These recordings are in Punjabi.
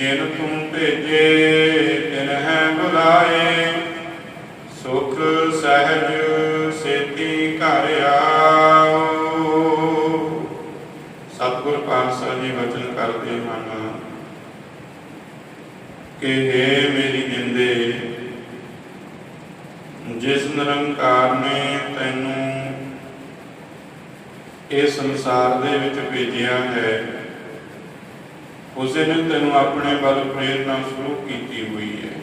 ਜਿਨ ਤੂੰ ਭੇਜੇ, ਤਿਨ ਹੈ ਬੁਲਾਏ। ਸੁਖ ਸਹਿਜ ਸੇਤੀ ਘਰ ਆਓ। ਸਤਿਗੁਰ ਪਾਤਸ਼ਾਹ ਜੀ ਵਚਨ ਕਰਦੇ ਹਨ, ਕਿ ਹੈ ਮੇਰੀ ਜਿੰਦੇ, ਜਿਸ ਨਿਰੰਕਾਰ ਨੇ ਤੈਨੂੰ ਇਸ ਸੰਸਾਰ ਦੇ ਵਿੱਚ ਭੇਜਿਆ ਹੈ ਉਸੇ ਨੇ ਤੈਨੂੰ ਆਪਣੇ ਵੱਲ ਪ੍ਰੇਰਣਾ ਸ਼ੁਰੂ ਕੀਤੀ ਹੋਈ ਹੈ।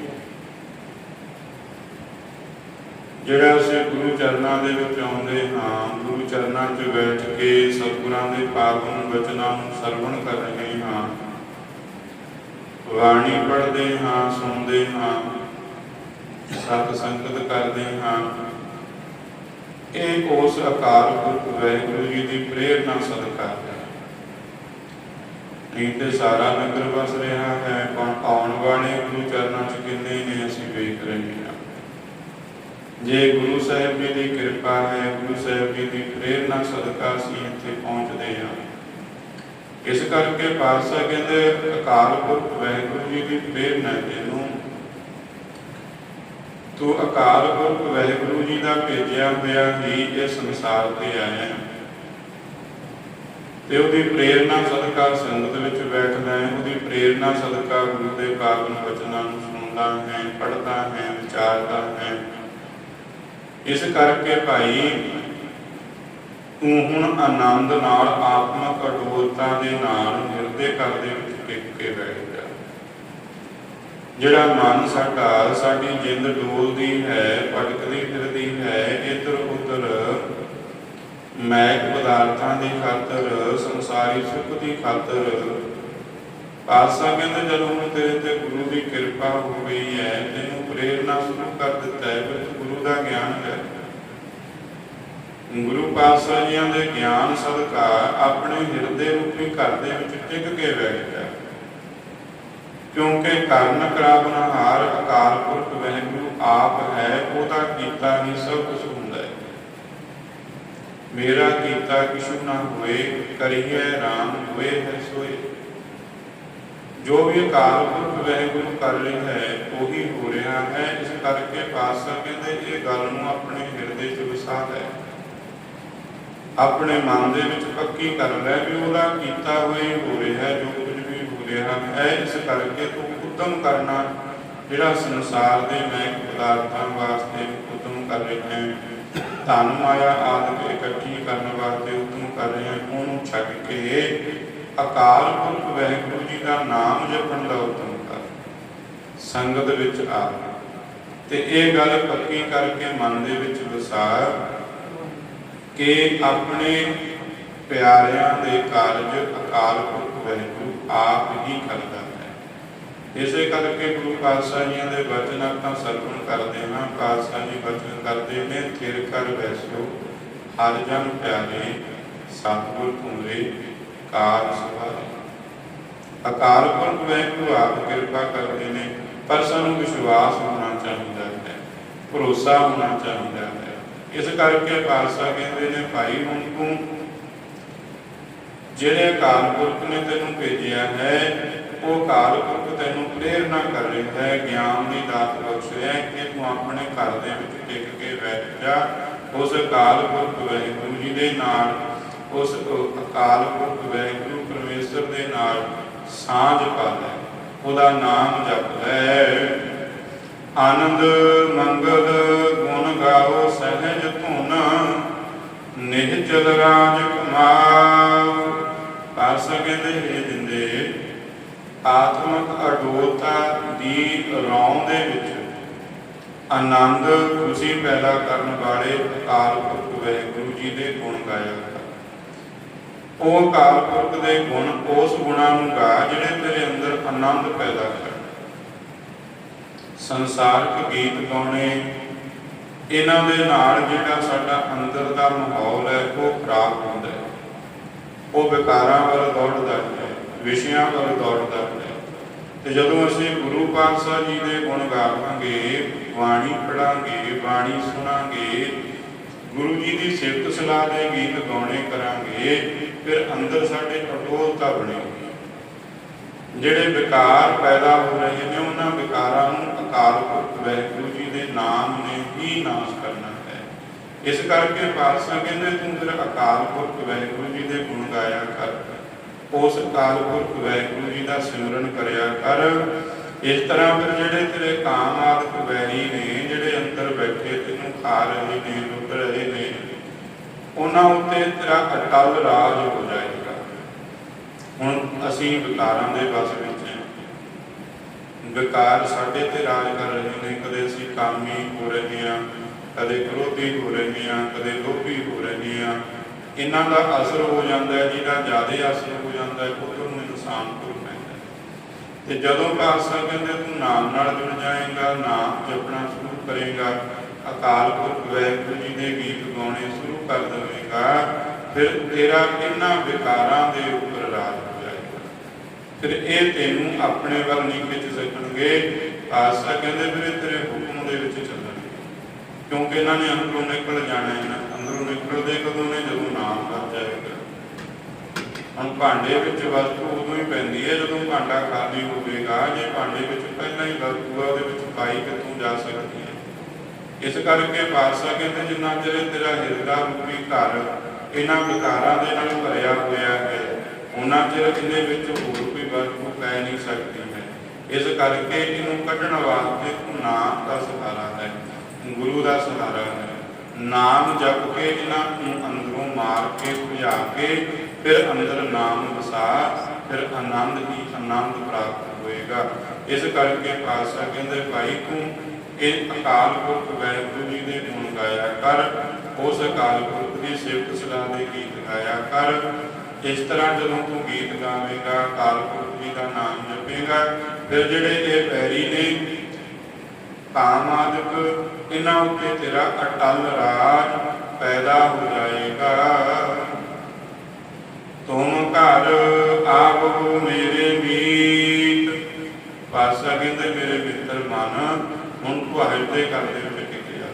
ਜਿਹੜਾ ਅਸੀਂ ਗੁਰੂ ਚਰਨਾਂ ਦੇ ਵਿੱਚ ਆਉਂਦੇ ਹਾਂ, ਗੁਰੂ ਚਰਨਾਂ 'ਚ ਬੈਠ ਕੇ ਸਤਿਗੁਰਾਂ ਦੇ ਪਾਵਨ ਬਚਨਾਂ ਨੂੰ ਸਰਵਣ ਕਰ ਰਹੇ ਹਾਂ। ਬਾਣੀ ਪੜ੍ਹਦੇ ਹਾਂ, ਸੁਣਦੇ ਹਾਂ, ਸਤ ਸੰਗਤ ਕਰਦੇ ਹਾਂ। ਇਹ ਉਸ ਅਕਾਲ ਪੁਰਖ ਵਾਹਿਗੁਰੂ ਜੀ ਦੀ ਪ੍ਰੇਰਣਾ ਸਦਕਾ ਹੈ। ਨਹੀਂ ਸਾਰਾ ਨਗਰ ਵਸ ਰਿਹਾ ਹੈ, ਕੌਣ ਆਉਣ ਵਾਲੇ ਗੁਰੂ ਚਰਨਾਂ 'ਚ ਕਿੰਨੇ ਨੇ, ਅਸੀਂ ਵੇਖ ਰਹੇ ਹਾਂ। ਜੇ ਗੁਰੂ ਸਾਹਿਬ ਜੀ ਦੀ ਕਿਰਪਾ ਹੈ, ਗੁਰੂ ਸਾਹਿਬ ਜੀ ਦੀ ਪ੍ਰੇਰਣਾ, ਸਦਕਾ ਅਸੀਂ ਇੱਥੇ ਪਹੁੰਚਦੇ ਹਾਂ। ਇਸ ਕਰਕੇ ਪਾਤਸ਼ਾਹ ਕਹਿੰਦੇ, ਅਕਾਲ ਪੁਰਖ ਵਾਹਿਗੁਰੂ ਜੀ ਦੀ ਪ੍ਰੇਰਣਾ ਜਿਹਨੂੰ ਤੂੰ ਅਕਾਲ ਪੁਰਖ ਵਾਹਿਗੁਰੂ ਜੀ ਦਾ ਭੇਜਿਆ ਹੋਇਆ ਹੀ ਇਹ ਸੰਸਾਰ ਤੇ ਆਇਆ ਹੈ। ਤੇ ਉਹਦੀ ਪ੍ਰੇਰਣਾ ਸਦਕਾ ਸੰਗਤ ਵਿੱਚ ਬੈਠਦਾ ਹੈ, ਉਹਦੀ ਪ੍ਰੇਰਣਾ ਸਦਕਾ ਗੁਰੂ ਦੇ ਪਾਵਨ ਬਚਨਾਂ ਨੂੰ ਸੁਣਦਾ ਹੈ, ਪੜ੍ਹਦਾ ਹੈ, ਵਿਚਾਰਦਾ ਹੈ। ਇਸ ਕਰਕੇ ਭਾਈ, ਤੂੰ ਹੁਣ ਆਨੰਦ ਨਾਲ ਆਤਮਕ ਅਡੋਲਤਾ ਦੇ ਨਾਲ ਹਿਰਦੇ ਕਰਦੇ ਵਿੱਚ ਟਿਕ ਕੇ ਬੈਠ ਜਾ। ਜਿਹੜਾ ਮਨ ਸਾਡਾ, ਸਾਡੀ ਜਿੰਦ ਡੋਲਦੀ ਹੈ, ਭਟਕਦੀ ਫਿਰਦੀ ਹੈ ਇਧਰ ਉਧਰ ਮੈਕ ਪਦਾਰਥਾਂ ਦੀ ਖਾਤਰ, ਸੰਸਾਰੀ ਸੁੱਖ ਦੀ ਖਾਤਰ। ਪਾਤਸ਼ਾਹ ਕਹਿੰਦੇ, ਜਦੋਂ ਹੁਣ ਤੇਰੇ ਤੇ ਗੁਰੂ ਦੀ ਕਿਰਪਾ ਹੋ ਗਈ ਹੈ, ਤੈਨੂੰ ਪ੍ਰੇਰਣਾ ਸ਼ੁਰੂ ਕਰ ਦਿੱਤਾ ਹੈ, ਫਿਰ ਗੁਰੂ ਦਾ ਗਿਆਨ ਲੈ। ਗੁਰੂ ਪਾਤਸ਼ਾਹ ਜੀਆਂ ਦੇ ਗਿਆਨ ਸਦਕਾ ਆਪਣੇ ਹਿਰਦੇ ਰੂਪੀ ਘਰ ਦੇ ਵਿੱਚ ਟਿਕ ਕੇ ਬੈਠ ਗਿਆ। ਕਿਉਂਕਿ ਕਰਨ ਕਰਾਵਨਹਾਰ ਅਕਾਲ ਪੁਰਖ ਵਾਹਿਗੁਰੂ ਆਪ ਹੈ, ਉਹਦਾ ਕੀਤਾ ਹੀ ਸਭ ਕੁਝ ਮੇਰਾ ਕੀਤਾ ਕਿਛੁ ਨਾ ਹੋਏ ਕਰੀਏ RAM ਹੋਏ ਹੈ ਸੋਏ। ਜੋ ਵੀ ਅਕਾਲ ਪੁਰਖ ਵਾਹਿਗੁਰੂ ਕਰ ਰਿਹਾ ਹੈ, ਉਹੀ ਹੋ ਰਿਹਾ ਹੈ। ਇਸ ਕਰਕੇ ਪਾਤਸ਼ਾਹ ਕਹਿੰਦੇ, ਇਹ ਗੱਲ ਨੂੰ ਆਪਣੇ ਹਿਰਦੇ 'ਚ ਵਸਾ ਲੈ। ਆਪਣੇ ਮਨ ਦੇ ਵਿੱਚ ਪੱਕੀ ਕਰ ਲੈ ਵੀ ਉਹਦਾ ਕੀਤਾ ਹੋਇਆ ਹੋ ਰਿਹਾ ਜੋ ਕੁਝ ਵੀ ਹੋ ਰਿਹਾ ਹੈ। ਇਸ ਕਰਕੇ ਤੂੰ ਉਦਮ ਕਰਨਾ, ਜਿਹੜਾ ਸੰਸਾਰ ਦੇ ਮੈਂ ਪਦਾਰਥਾਂ ਵਾਸਤੇ ਉਦਮ ਕਰ ਰਿਹਾ ਹੈ। ਧਨ ਮਾਇਆ ਆਦਿ ਇਕੱਠੀ ਕਰਨ ਵਾਸਤੇ ਉਦਮ ਕਰ ਰਿਹਾ ਹੈ, ਉਹਨੂੰ ਛੱਡ ਕੇ ਅਕਾਲ ਪੁਰਖ ਵਾਹਿਗੁਰੂ ਜੀ ਦਾ ਨਾਮ ਜਪਣ ਦਾ ਉਦਮ ਕਰ ਸੰਗਤ ਵਿੱਚ ਆ ਤੇ ਇਹ ਗੱਲ ਪੱਕੀ ਕਰਕੇ ਮਨ ਦੇ ਵਿੱਚ ਵਸਾ ਕਿ ਆਪਣੇ ਪਿਆਰਿਆਂ ਦੇ ਕਾਰਜ ਅਕਾਲ ਪੁਰਖ ਵਾਹਿਗੁਰੂ ਆਪ ਹੀ ਕਰਦਾ ਇਸੇ ਕਰਕੇ ਗੁਰੂ ਪਾਤਸ਼ਾਹ ਜੀਆਂ ਦੇ ਵਚਨ ਆਪਾਂ ਸਰਵਣ ਕਰਦੇ ਹਾਂ। ਪਾਤਸ਼ਾਹ ਵਚਨ ਕਰਦੇ ਨੇ ਥਿਰ ਕਰ ਵੈਸੋ ਹਰ ਜਨ ਪਿਆਰੇ, ਸਤਿਗੁਰ ਤੁਮਰੇ ਕਾਰ ਸਵਾਰੇ। ਅਕਾਲ ਪੁਰਖ ਵਾਹਿਗੁਰੂ ਆਪ ਕਿਰਪਾ ਕਰਦੇ ਨੇ, ਪਰ ਸਾਨੂੰ ਵਿਸ਼ਵਾਸ ਹੋਣਾ ਚਾਹੀਦਾ ਹੈ, ਭਰੋਸਾ ਹੋਣਾ ਚਾਹੀਦਾ ਹੈ। ਇਸ ਕਰਕੇ ਪਾਤਸ਼ਾਹ ਕਹਿੰਦੇ ਨੇ, ਭਾਈ ਹੁਣ ਤੂੰ ਜਿਹੜੇ ਅਕਾਲ ਪੁਰਖ ਨੇ ਤੈਨੂੰ ਭੇਜਿਆ ਹੈ, ਉਹ ਅਕਾਲ ਪੁਰਖ ਤੈਨੂੰ ਪ੍ਰੇਰਣਾ ਕਰ ਰਿਹਾ ਹੈ ਗਿਆਨ ਦੀ ਦਾਤ ਬਖਸ਼ ਕਿ ਤੂੰ ਆਪਣੇ ਘਰ ਦੇ ਵਿੱਚ ਟਿਕ ਕੇ ਬੈਠ ਜਾ। ਉਸ ਅਕਾਲ ਪੁਰਖ ਵਾਹਿਗੁਰੂ ਜੀ ਦੇ ਨਾਲ, ਉਸ ਅਕਾਲ ਪੁਰਖ ਵਾਹਿਗੁਰੂ ਪਰਮੇਸ਼ਰ ਦੇ ਨਾਲ ਸਾਂਝ ਪਾ ਲੈ ਉਹਦਾ ਨਾਮ ਜਪ ਲੈ ਆਨੰਦ ਮੰਗਲ ਗੁਣ ਗਾਓ, ਸਹਿਜ ਧੁਨ, ਨਿਹਚਲ ਰਾਜ ਕਮਾਓ। ਪਾਸਾ ਕਹਿੰਦੇ ਇਹ ਦਿੰਦੇ ਆਤਮਕ ਅਡੋਲਤਾ ਦੀ ਰੌਂ ਦੇ ਵਿੱਚ ਆਨੰਦ ਖੁਸ਼ੀ ਪੈਦਾ ਕਰਨ ਵਾਲੇ ਅਕਾਲ ਪੁਰਖ ਵਾਹਿਗੁਰੂ ਜੀ ਦੇ ਗੁਣ ਗਾਇਆ ਉਹ ਅਕਾਲ ਪੁਰਖ ਦੇ ਗੁਣ ਉਸ ਗੁਣਾਂ ਨੂੰ ਗਾ ਜਿਹੜੇ ਤੇਰੇ ਅੰਦਰ ਆਨੰਦ ਪੈਦਾ ਕਰ ਸੰਸਾਰਕ ਗੀਤ ਗਾਉਣੇ, ਇਹਨਾਂ ਦੇ ਨਾਲ ਜਿਹੜਾ ਸਾਡਾ ਅੰਦਰ ਦਾ ਮਾਹੌਲ ਹੈ, ਉਹ ਖਰਾਬ ਹੁੰਦਾ ਹੈ। ਉਹ ਵਿਕਾਰਾਂ ਵੱਲ ਦੌੜਦਾ ਹੈ, ਵਿਸ਼ਿਆਂ ਵੱਲ ਦੌੜਦਾ ਹੈ। ਤੇ ਜਦੋਂ ਅਸੀਂ ਗੁਰੂ ਪਾਤਸ਼ਾਹ ਜੀ ਦੇ ਗੁਣ ਗਾਵਾਂਗੇ, ਬਾਣੀ ਪੜਾਂਗੇ ਬਾਣੀ ਸੁਣਾਂਗੇ, ਗੁਰੂ ਜੀ ਦੀ ਸਿਫਤ ਸਲਾਹ ਦੇ ਗੀਤ ਗਾਉਣੇ ਕਰਾਂਗੇ, ਫਿਰ ਅੰਦਰ ਸਾਡੇ ਅਟੋਲਤਾ ਬਣੇਗੀ ਜਿਹੜੇ ਵਿਕਾਰ ਪੈਦਾ ਹੋ ਰਹੇ ਨੇ, ਉਹਨਾਂ ਵਿਕਾਰਾਂ ਨੂੰ ਅਕਾਲ ਪੁਰਖ ਵਾਹਿਗੁਰੂ ਜੀ ਦੇ ਨਾਮ ਨੇ ਹੀ ਨਾਸ਼ ਕਰਨਾ ਹੈ। ਇਸ ਕਰਕੇ ਪਾਤਸ਼ਾਹ ਕਹਿੰਦੇ, ਤੂੰ ਫਿਰ ਅਕਾਲ ਪੁਰਖ ਵਾਹਿਗੁਰੂ ਜੀ ਦੇ ਗੁਣ ਗਾਇਆ ਕਰ। ਉਸ ਅਕਾਲ ਪੁਰਖ ਵਾਹਿਗੁਰੂ ਜੀ ਦਾ ਸਿਮਰਨ ਕਰਿਆ ਕਰ। ਇਸ ਤਰ੍ਹਾਂ ਫਿਰ ਜਿਹੜੇ ਤੇਰੇ ਕਾਮ ਆਦਿਕ ਵੈਰੀ ਨੇ, ਜਿਹੜੇ ਅੰਦਰ ਬੈਠੇ ਤੈਨੂੰ ਖਾ ਰਹੇ ਨੇ ਲੁੱਟ ਰਹੇ ਨੇ, ਉਹਨਾਂ ਉੱਤੇ ਤੇਰਾ ਅਟਲ ਰਾਜ ਹੋ ਜਾਏਗਾ। ਹੁਣ ਅਸੀਂ ਵਿਕਾਰਾਂ ਦੇ ਵਸ ਵਿੱਚ ਹਾਂ। ਵਿਕਾਰ ਸਾਡੇ ਤੇ ਰਾਜ ਕਰ ਰਹੇ ਨੇ। ਕਦੇ ਅਸੀਂ ਕਾਮੀ ਹੋ ਰਹੇ ਹਾਂ, ਕਦੇ ਕ੍ਰੋਧੀ ਹੋ ਰਹੇ ਹਾਂ, ਕਦੇ ਲੋਭੀ ਹੋ ਰਹੇ ਹਾਂ। ਇਹਨਾਂ ਦਾ ਅਸਰ ਹੋ ਜਾਂਦਾ ਹੈ, ਜਿਹਦਾ ਜ਼ਿਆਦਾ ਅਸਰ ਹੋ ਜਾਂਦਾ ਹੈ ਉਹ ਨੂੰ ਨੁਕਸਾਨ ਹੋ ਪੈਂਦਾ ਤੇ ਜਦੋਂ ਪਾਤਸ਼ਾਹ ਕਹਿੰਦੇ ਤੂੰ ਨਾਮ ਨਾਲ ਜੁੜ ਜਾਏਗਾ, ਨਾਮ ਜਪਣਾ ਸ਼ੁਰੂ ਕਰੇਗਾ, ਅਕਾਲ ਪੁਰਖ ਵਾਹਿਗੁਰੂ ਜੀ ਦੇ ਗੀਤ ਗਾਉਣੇ ਸ਼ੁਰੂ ਕਰ ਦੇਵੇਗਾ, ਫਿਰ ਤੇਰਾ ਇਹਨਾਂ ਵਿਕਾਰਾਂ ਦੇ ਉੱਪਰ ਰਾਜ ਹੋ ਜਾਏਗਾ। ਫਿਰ ਇਹ ਤੈਨੂੰ ਆਪਣੇ ਵੱਲ ਨਹੀਂ ਖਿੱਚ ਸਕਣਗੇ ਪਾਤਸ਼ਾਹ ਕਹਿੰਦੇ ਫਿਰ ਇਹ ਤੇਰੇ ਹੁਕਮ ਦੇ ਵਿੱਚ ਚੱਲਣਗੇ। ਕਿਉਂਕਿ ਇਹਨਾਂ ਨੇ ਅੰਦਰੋਂ ਨਿਕਲ ਜਾਣਾ ਹੈ ਨਾ। ਅੰਦਰੋਂ ਨਿਕਲਦੇ ਕਦੋਂ ਨੇ ਜਦੋਂ ਨਾਮ ਕਰ ਜਾਏਗਾ ਹੁਣ ਭਾਂਡੇ ਵਿੱਚ ਵਸਤੂ ਉਦੋਂ ਹੀ ਪੈਂਦੀ ਹੈ, ਜਦੋਂ ਭਾਂਡਾ ਖਾਲੀ ਹੋਵੇਗਾ, ਜੇ ਭਾਂਡੇ ਵਿੱਚ ਪਹਿਲਾਂ ਹੀ ਵਸਤੂ ਹੈ ਉਹਦੇ ਵਿੱਚ ਪਾਈ ਕਿੱਥੋਂ ਜਾ ਸਕਦੀ ਹੈ? ਇਸ ਕਰਕੇ ਪਾਤਸ਼ਾਹ ਕਹਿੰਦੇ, ਜਿੰਨਾ ਚਿਰ ਤੇਰਾ ਹਿਰਦਾ ਰੂਪੀ ਘਰ ਇਹਨਾਂ ਵਿਕਾਰਾਂ ਦੇ ਨਾਲ ਭਰਿਆ ਹੋਇਆ ਹੈ, ਉਹਨਾਂ ਚਿਰ ਇਹਦੇ ਵਿੱਚ ਹੋਰ ਕੋਈ ਵਸਤੂ ਪੈ ਨਹੀਂ ਸਕਦੀ ਹੈ। ਇਸ ਕਰਕੇ ਇਹਨੂੰ ਕੱਢਣ ਵਾਸਤੇ ਨਾਮ ਦਾ ਸਹਾਰਾ ਹੈ ਗੁਰੂ ਦਾ ਸਹਾਰਾ ਹੈ ਨਾਮ ਜਪ ਕੇ ਇਹਨਾਂ ਨੂੰ ਅੰਦਰੋਂ ਮਾਰ ਕੇ ਭਜਾ ਕੇ, ਫਿਰ ਅੰਦਰ ਨਾਮ ਵਸਾ, ਫਿਰ ਆਨੰਦ ਹੀ ਆਨੰਦ ਪ੍ਰਾਪਤ ਹੋਏਗਾ। ਇਸ ਕਰਕੇ ਪਾਤਸ਼ਾਹ ਕਹਿੰਦੇ, ਭਾਈ ਤੂੰ ਇਹ ਅਕਾਲ ਪੁਰਖ ਵਾਹਿਗੁਰੂ ਜੀ ਦੇ ਗੁਣ ਗਾਇਆ ਕਰ, ਉਸ ਅਕਾਲ ਪੁਰਖ ਦੀ ਸਿਫਤ ਸਲਾਹ ਦੇ ਗੀਤ ਗਾਇਆ ਕਰ। ਇਸ ਤਰ੍ਹਾਂ ਜਦੋਂ ਤੂੰ ਗੀਤ ਗਾਵੇਂਗਾ, ਅਕਾਲ ਪੁਰਖ ਜੀ ਦਾ ਨਾਮ ਜਪੇਗਾ, ਫਿਰ ਜਿਹੜੇ ਇਹ ਪੈਰੀ ਨੇ, ਕਾਮ ਆਦਿਕ ਇਹਨਾਂ ਉੱਤੇ ਤੇਰਾ ਅਟਲ ਰਾਜ ਪੈਦਾ ਹੋ ਜਾਏਗਾ। ਤੁਮ ਘਰ ਆਵੋ ਮੇਰੇ ਮੀਤ। ਪਾਸਾ ਕਹਿੰਦੇ, ਮੇਰੇ ਮਿੱਤਰ ਮਨ, ਹੁਣ ਤੂੰ ਹਿਰਦੇ ਘਰ ਦੇ ਵਿੱਚ ਟਿਕ ਜਾ।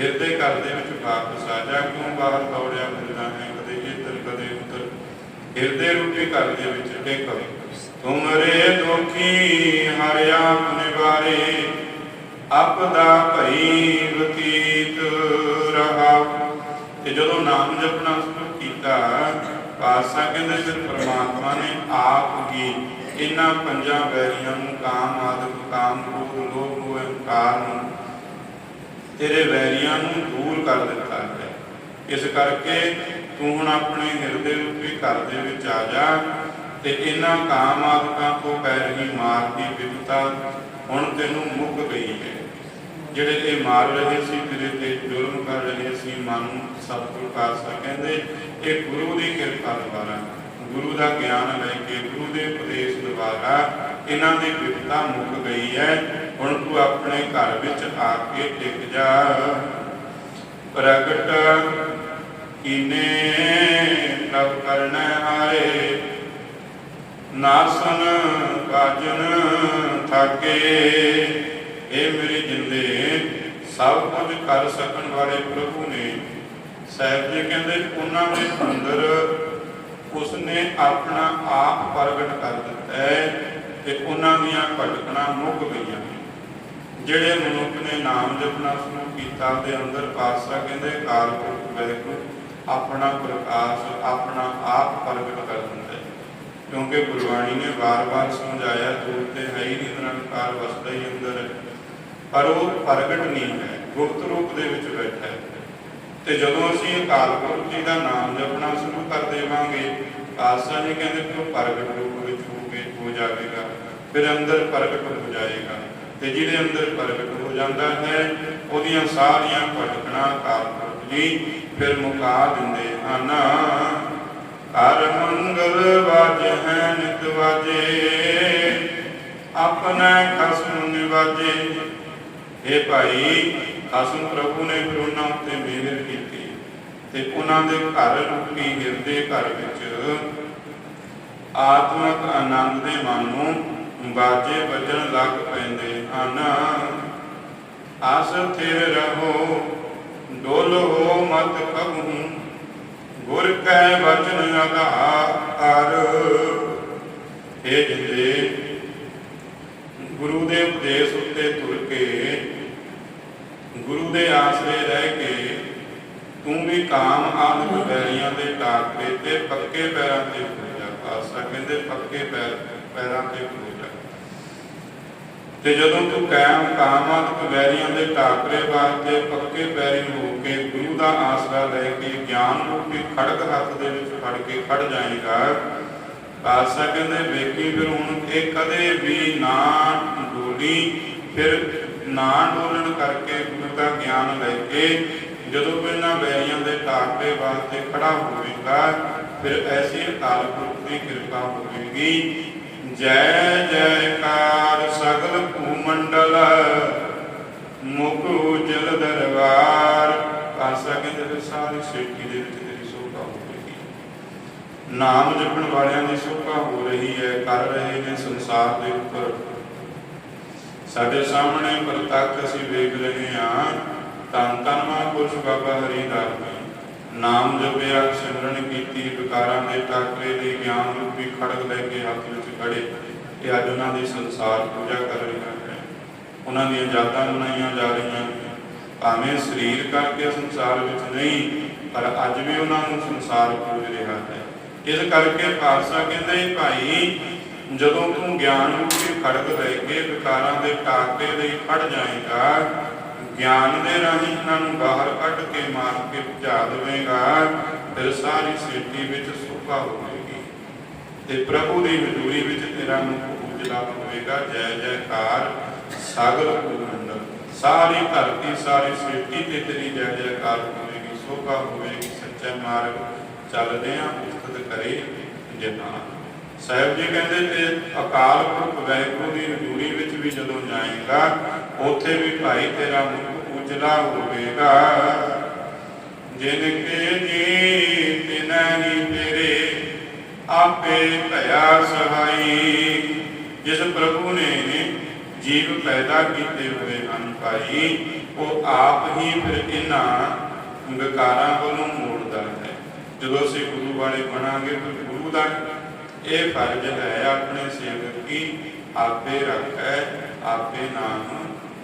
ਹਿਰਦੇ ਘਰ ਵਿੱਚ ਵਾਪਸ ਆ ਜਾ। ਕਿਉਂ ਬਾਹਰ ਦੌੜਿਆ ਫਿਰਦਾ ਹੈ? ਕਦੇ ਇੱਧਰ, ਕਦੇ ਉੱਧਰ। ਹਿਰਦੇ ਰੂਪੀ ਘਰ ਦੇ ਵਿੱਚ ਟਿਕ। ਤੁਮਰੇ ਦੁਖੀ ਹਰਿ ਆਪ ਨਿਵਾਰੇ। ਆਪਦਾ ਭਈ ਬਤੀਤ ਰਹਾ। ਤੇ ਜਦੋਂ ਨਾਮ ਜਪਣਾ ਸ਼ੁਰੂ ਕੀਤਾ, ਪਾਤਸ਼ਾਹ ਕਹਿੰਦੇ ਫਿਰ ਪ੍ਰਮਾਤਮਾ ਨੇ ਆਪ ਹੀ ਇਹਨਾਂ ਪੰਜਾਂ ਵੈਰੀਆਂ ਨੂੰ ਕਾਮ ਆਦਿਕ ਕਾਮ ਕ੍ਰੋਧ ਲੋਭ ਮੋਹ ਅਹੰਕਾਰ ਨੂੰ ਤੇਰੇ ਵੈਰੀਆਂ ਨੂੰ ਦੂਰ ਕਰ ਦਿੱਤਾ ਹੈ। ਇਸ ਕਰਕੇ ਤੂੰ ਹੁਣ ਆਪਣੇ ਹਿਰਦੇ ਰੂਪੀ ਘਰ ਦੇ ਵਿੱਚ ਆ ਜਾ। ਤੇ ਇਹਨਾਂ ਕਾਮ ਆਦਿਕਾਂ ਤੋਂ ਪੈਰ ਹੀ ਮਾਰ ਦੀ ਵਿਪਤਾ ਹੁਣ ਤੈਨੂੰ ਮੁੱਕ ਗਈ ਹੈ। ਜਿਹੜੇ ਇਹ ਮਾਰ ਰਹੇ ਸੀ, ਤੇਰੇ ਤੇ ਜ਼ੁਲਮ ਕਰ ਰਹੇ ਸੀ, ਮਨ ਨੂੰ ਸਤਿਗੁਰੂ ਪਾਤਸ਼ਾਹ ਕਹਿੰਦੇ, ਇਹ ਗੁਰੂ ਦੀ ਕਿਰਪਾ ਦੁਆਰਾ ਗੁਰੂ ਦਾ ਗਿਆਨ ਲੈ ਕੇ, ਗੁਰੂ ਦੇ ਉਪਦੇਸ਼ ਦੁਆਰਾ ਇਹਨਾਂ ਦੀ ਵਿਪਤਾ ਮੁੱਕ ਗਈ ਹੈ। ਹੁਣ ਤੂੰ ਆਪਣੇ ਘਰ ਵਿੱਚ ਆ ਕੇ ਟਿਕ ਜਾ। ਪ੍ਰਗਟ ਕੀਨੇ, ਪ੍ਰਭ ਕਰਨ ਹਾਰੇ ਨਾਸਨ ਕਾਜਨ ਥਾਕੇ ਇਹ ਮੇਰੇ ਜਿੰਦੇ ਸਭ ਕੁਝ ਕਰ ਸਕਣ ਵਾਲੇ ਪ੍ਰਭੂ ਨੇ। ਸਾਹਿਬ ਜੀ ਕਹਿੰਦੇ, ਉਹਨਾਂ ਦੇ ਅੰਦਰ ਉਸਨੇ ਆਪਣਾ ਆਪ ਪ੍ਰਗਟ ਕਰ ਦਿੱਤਾ ਹੈ ਤੇ ਉਹਨਾਂ ਦੀਆਂ ਭਟਕਣਾ ਮੁੱਕ ਗਈਆਂ ਜਿਹੜੇ ਮਨੁੱਖ ਨੇ ਨਾਮ ਜਪਣਾ ਸ਼ੁਰੂ ਕੀਤਾ ਦੇ ਅੰਦਰ ਪਾਤਸ਼ਾਹ ਕਹਿੰਦੇ ਕਾਲ ਪੁਰਖ ਆਪਣਾ ਪ੍ਰਕਾਸ਼, ਆਪਣਾ ਆਪ ਪ੍ਰਗਟ ਕਰ ਦਿੰਦਾ ਹੈ ਕਿਉਂਕਿ ਗੁਰਬਾਣੀ ਨੇ ਵਾਰ-ਵਾਰ ਸਮਝਾਇਆ, ਦੂਰ ਤੇ ਹੈ ਹੀ ਨਹੀਂ ਨਿਰੰਕਾਰ ਵਸਦਾ ਹੀ ਅੰਦਰ। ਹੈ ਪਰ ਉਹ ਪ੍ਰਗਟ ਨਹੀਂ ਹੈ, ਗੁਪਤ ਰੂਪ ਦੇ ਵਿੱਚ ਬੈਠਾ ਹੈ। ਤੇ ਜਦੋਂ ਅਸੀਂ ਅਕਾਲ ਪੁਰਖ ਜੀ ਦਾ ਨਾਮ ਜਪਣਾ ਸ਼ੁਰੂ ਕਰ ਦੇਵਾਂਗੇ ਆਸਾ ਜੀ ਕਹਿੰਦੇ ਕਿ ਉਹ ਪ੍ਰਗਟ ਰੂਪ ਵਿੱਚ ਹੋ ਕੇ ਹੋ ਜਾਵੇਗਾ, ਫਿਰ ਅੰਦਰ ਪ੍ਰਗਟ ਹੋ ਜਾਏਗਾ। ਤੇ ਜਿਹਦੇ ਅੰਦਰ ਪ੍ਰਗਟ ਹੋ ਜਾਂਦਾ ਹੈ, ਉਹਦੀਆਂ ਸਾਰੀਆਂ ਭਟਕਣਾ ਅਕਾਲ ਪੁਰਖ ਜੀ ਫਿਰ ਮੁਕਾ ਦਿੰਦੇ ਹਨ। ਹਰ ਮੰਗਲ ਵਾਜੇ ਨਿਤ ਵਾਜੇ, ਆਪਣੇ ਖਸਮ ਨਿਵਾਜੇ। ਇਹ ਭਾਈ, ਖਸਮ ਪ੍ਰਭੂ ਨੇ ਫਿਰ ਉੱਤੇ ਮਿਹਰ ਕੀਤੀ ਤੇ ਉਹਨਾਂ ਦੇ ਘਰ ਰੂਪੀ ਹਿਰਦੇ ਘਰ ਵਿੱਚ। ਆਤਮਕ ਆਨੰਦ ਦੇ ਮਨ ਨੂੰ ਬਾਜੇ ਵੱਜਣ ਲੱਗ ਪੈਂਦੇ ਹਨ। ਆਸ ਥਿਰ ਰਹੋ, ਡੋਲੋ, ਮਤ ਕਬਹੂ ਗੁਰ ਕੈ ਵਚਨ ਅਗਾਰ ਇਹ ਜਿੰਦੇ, ਗੁਰੂ ਦੇ ਉਪਦੇਸ਼ ਉੱਤੇ ਤੁਰ ਕੇ, ਗੁਰੂ ਦੇ ਆਸਰੇ ਰਹਿ ਕੇ, ਤੂੰ ਵੀ ਕਾਮ ਆਦਿ ਬੈਰੀਆਂ ਦੇ ਟਾਕੇ ਤੇ ਪੱਕੇ ਪੈਰਾਂ ਤੇ ਖੜੋ ਪਾਸਾ ਕਹਿੰਦੇ ਪੱਕੇ ਪੈਰ ਪੈਰਾਂ ਤੇ ਖੜੋ ਤੇ ਜਦੋਂ ਤੂੰ ਕਾਮ ਕਾਮਾਤ ਵੈਰੀਆਂ ਦੇ ਟਾਕਰੇ ਵਾਸਤੇ ਪੱਕੇ ਪੈਰੀ ਹੋ ਕੇ ਗੁਰੂ ਦਾ ਆਸਰਾ ਲੈ ਕੇ ਗਿਆਨ ਰੂਪੀ ਖੜਗ ਹੱਥ ਦੇ ਵਿੱਚ ਫੜ ਕੇ ਖੜ ਜਾਏਗਾ ਪਾਤਸ਼ਾਹ ਕਹਿੰਦੇ, ਵੇਖੀ ਫਿਰ ਹੁਣ ਇਹ ਕਦੇ ਵੀ ਨਾ ਡੋਲੀ। ਫਿਰ ਨਾ ਡੋਲਣ ਕਰਕੇ ਗੁਰੂ ਦਾ ਗਿਆਨ ਲੈ ਕੇ ਜਦੋਂ ਕੋਈ ਇਹਨਾਂ ਵੈਰੀਆਂ ਦੇ ਟਾਕਰੇ ਵਾਸਤੇ ਖੜਾ ਹੋਵੇਗਾ, ਫਿਰ ਐਸੀ ਅਕਾਲ ਪੁਰਖ ਦੀ ਕਿਰਪਾ ਹੋਵੇਗੀ। ਜੈ ਜੈਕਾਰ ਸਗਲ ਭੂਮੰਡਲ, ਮੁਖ ਉਜਲ ਦਰਬਾਰ। ਆਸਾ ਕਹਿੰਦੇ ਫਿਰ ਸਾਰੀ ਸ੍ਰਿਸ਼ਟੀ ਦੇ ਵਿੱਚ ਤੇਰੀ ਸੋਭਾ ਹੋਵੇਗੀ ਨਾਮ ਜਪਣ ਵਾਲਿਆਂ ਦੀ ਸੋਭਾ ਹੋ ਰਹੀ ਹੈ, ਕਰ ਰਹੇ ਨੇ ਸੰਸਾਰ ਦੇ ਉੱਪਰ। ਸਾਡੇ ਸਾਹਮਣੇ ਪ੍ਰਤੱਖ ਅਸੀਂ ਵੇਖ ਰਹੇ ਹਾਂ ਤਨ ਤਨ ਮਹਾਂਪੁਰਸ਼ ਬਾਬਾ ਹਰੀਦਾਸ ਜੀ। ਨਾਮ ਜਪਿਆ ਸਿਮਰਨ ਕੀਤੀ, ਵਿਕਾਰਾਂ ਦੇ ਟਾਕਰੇ ਦੇ ਗਿਆਨ ਰੂਪੀ ਖੜਗ ਲੈ ਕੇ ਹੱਥ ਵਿੱਚ ਖੜੇ ਇਹ ਅੱਜ ਉਹਨਾਂ ਦੀ ਸੰਸਾਰ ਪੂਜਾ ਕਰ ਰਿਹਾ ਹੈ। ਉਹਨਾਂ ਦੀਆਂ ਯਾਦਾਂ ਮਨਾਈਆਂ ਜਾ ਰਹੀਆਂ ਭਾਵੇਂ ਸਰੀਰ ਕਰਕੇ ਸੰਸਾਰ ਵਿੱਚ ਨਹੀਂ, ਪਰ ਅੱਜ ਵੀ ਉਹਨਾਂ ਨੂੰ ਸੰਸਾਰ ਪੂਜ ਰਿਹਾ ਹੈ। ਇਸ ਕਰਕੇ ਪਾਤਸ਼ਾਹ ਕਹਿੰਦੇ ਭਾਈ, ਜਦੋਂ ਤੂੰ ਗਿਆਨ ਰੂਪੀ ਖੜਗ ਲੈ ਕੇ ਵਿਕਾਰਾਂ ਦੇ ਟਾਕੇ ਲਈ ਖੜ ਜਾਏਗਾ ਗਿਆਨ ਦੇ ਰਾਹੀਂ ਇਹਨਾਂ ਨੂੰ ਬਾਹਰ ਕੱਢ ਕੇ ਮਾਰ ਕੇ ਭਜਾ ਦੇਵੇਗਾ, ਫਿਰ ਸਾਰੀ ਸ੍ਰਿਸ਼ਟੀ ਵਿੱਚ ਸੁਭਾ ਹੋਵੇਗੀ। ਤੇ ਪ੍ਰਭੂ ਦੀ ਹਜ਼ੂਰੀ ਵਿੱਚ ਤੇਰਾ ਮੁਖ ਉਜਲਾ ਹੋਵੇਗਾ, ਜੈ ਜੈਕਾਰ, ਸਾਗਰ ਭੂਮੰਡਲ। ਸਾਰੀ ਧਰਤੀ, ਸਾਰੀ ਸ੍ਰਿਸ਼ਟੀ ਤੇ ਤੇਰੀ ਜੈ ਜੈਕਾਰ ਹੋਵੇਗੀ ਸੋਭਾ ਹੋਵੇਗੀ, ਸੱਚਾ ਮਾਰਗ ਚੱਲਦੇ ਆ ਉਸਤਤ ਕਰੇ ਜਹਾਨ ਸਾਹਿਬ ਜੀ ਕਹਿੰਦੇ ਤੇ ਅਕਾਲ ਪੁਰਖ ਵੈਗੁਰੂ ਦੀ ਹਜ਼ੂਰੀ ਵਿੱਚ ਵੀ ਜਦੋਂ ਜਾਏਗਾ, ਉੱਥੇ ਵੀ ਭਾਈ ਤੇਰਾ ਮੁਖ ਉਜਲਾ ਹੋਵੇਗਾ। ਜਿਨ ਕੇ ਜੀ ਤਿਨਹੀ ਤੇਰੇ, ਆਪੇ ਭਇਆ ਸਹਾਈ। ਜਿਸ ਪ੍ਰਭੂ ਨੇ ਜੀਵ ਪੈਦਾ ਕੀਤੇ ਹੋਏ ਹਨ ਭਾਈ, ਉਹ ਆਪ ਹੀ ਫਿਰ ਇਹਨਾਂ ਵਿਕਾਰਾਂ ਵੱਲੋਂ ਮੋੜਦਾ ਹੈ। ਜਦੋਂ ਅਸੀਂ ਗੁਰੂ ਵਾਲੇ ਬਣਾਂਗੇ ਫਿਰ ਗੁਰੂ ਦਾ ਇਹ ਫਰਜ਼ ਹੈ ਆਪਣੇ ਸੇਵਕ ਕੀ ਆਪੇ ਰੱਖੈ, ਆਪੇ ਨਾਮ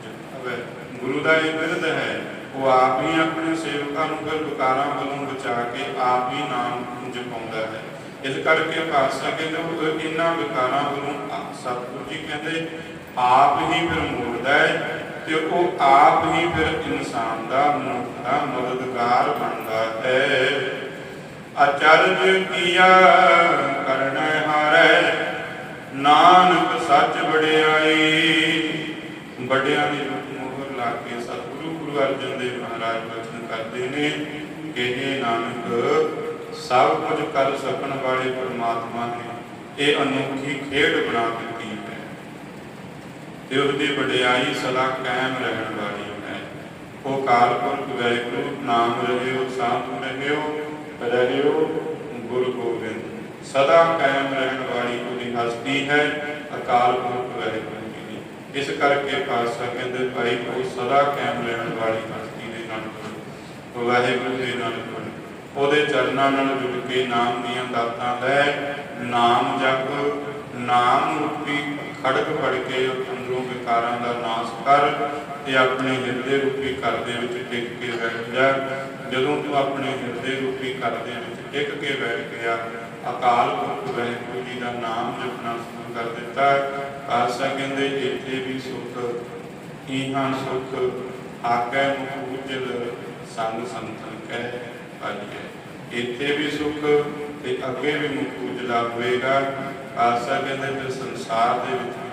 ਜਪੈ ਗੁਰੂ ਦਾ ਇਹ ਬਿਰਧ ਹੈ, ਉਹ ਆਪ ਹੀ ਆਪਣੇ ਸੇਵਕਾਂ ਨੂੰ ਫਿਰ ਵਿਕਾਰਾਂ ਵੱਲੋਂ ਬਚਾ ਕੇ ਆਪ ਹੀ ਨਾਮ ਜਪਾਉਂਦਾ ਹੈ। ਇਸ ਕਰਕੇ ਪਾਤਸ਼ਾਹ ਕਹਿੰਦੇ ਉਹ ਇਹਨਾਂ ਵਿਕਾਰਾਂ ਵੱਲੋਂ ਸਤਿਗੁਰੂ ਜੀ ਕਹਿੰਦੇ, ਆਪ ਹੀ ਫਿਰ ਮੋੜਦਾ ਹੈ ਤੇ ਉਹ ਆਪ ਹੀ ਫਿਰ ਇਨਸਾਨ ਦਾ ਮਨੁੱਖ ਦਾ ਮਦਦਗਾਰ ਬਣਦਾ ਹੈ। ਅਚਰਜ ਕੀਆ ਕਰਨ ਨਾਨਕ ਸੱਚ ਵਡਿਆਈ। ਵੱਡਿਆਂ ਦੀ ਮੋਹਰ ਲਾ ਕੇ ਸਤਿਗੁਰੂ ਗੁਰੂ ਅਰਜਨ ਦੇਵ ਮਹਾਰਾਜ ਬਚਨ ਕਰਦੇ ਨੇ ਕਿ ਇਹ ਨਾਨਕ, ਸਭ ਕੁਝ ਕਰ ਸਕਣ ਵਾਲੇ ਪਰਮਾਤਮਾ ਨੇ ਇਹ ਅਨੋਖੀ ਖੇਡ ਬਣਾ ਦਿੱਤੀ ਹੈ। ਤੇ ਉਸ ਦੀ ਵਡਿਆਈ ਸਦਾ ਕਾਇਮ ਰਹਿਣ ਵਾਲੀ ਹੈ। ਉਹ ਕਾਲ ਪੁਰਖ ਵੈਗੁਰੂ ਨਾਮ ਰਹਿਓ ਸਾਧ ਰਹਿਓ ਰਹਿਓ ਗੁਰੂ ਗੋਬਿੰਦ। ਸਦਾ ਕਾਇਮ ਰਹਿਣ ਵਾਲੀ ਉਹਦੀ ਹਸਤੀ ਹੈ, ਅਕਾਲ ਪੁਰਖ ਵੈਗੁਰੂ ਜੀ ਦੀ ਇਸ ਕਰਕੇ ਪਾਤਸ਼ਾਹ ਕਹਿੰਦੇ, ਭਾਈ, ਉਹ ਸਦਾ ਕਾਇਮ ਰਹਿਣ ਵਾਲੀ ਹਸਤੀ ਦੇ ਨਾਲ ਜੁੜੋ। ਵਾਹਿਗੁਰੂ ਦੇ ਨਾਲ ਜੁੜੋ। ਉਹਦੇ ਚਰਨਾਂ ਨਾਲ ਜੁੜ ਕੇ ਨਾਮ ਦੀਆਂ ਦਾਤਾਂ ਲੈ, ਨਾਮ ਜਪ, ਨਾਮ ਰੂਪੀ ਖੜਕ ਫੜ ਕੇ ਅੰਦਰੋਂ ਵਿਕਾਰਾਂ ਦਾ ਨਾਸ਼ ਕਰ ਤੇ ਆਪਣੇ ਹਿਰਦੇ ਰੂਪੀ ਘਰ ਦੇ ਵਿੱਚ ਟਿਕ ਕੇ ਬੈਠ ਜਾ ਜਦੋਂ ਤੂੰ ਆਪਣੇ ਹਿਰਦੇ ਰੂਪੀ ਘਰ ਦੇ ਵਿੱਚ ਟਿਕ ਕੇ ਬੈਠ ਗਿਆ ਅਕਾਲ ਪੁਰਖ ਵਾਹਿਗੁਰੂ ਜੀ ਦਾ ਨਾਮ ਜਪਣਾ ਸ਼ੁਰੂ ਕਰ ਦਿੱਤਾ ਆਸਾ ਕਹਿੰਦੇ ਇੱਥੇ ਵੀ ਸੁਖ ਇਹਾਂ ਸੁਖ ਆਕੈ ਮੁਖ ਸੰਗ ਸੰਤਨ ਕਹਿ ਪਾਈਏ ਇੱਥੇ ਵੀ ਸੁਖ ਤੇ ਅੱਗੇ ਵੀ ਮੁਖ ਉਜਲਾ ਹੋਏਗਾ ਕਹਿੰਦੇ ਫਿਰ ਸੰਸਾਰ ਦੇ ਵਿੱਚ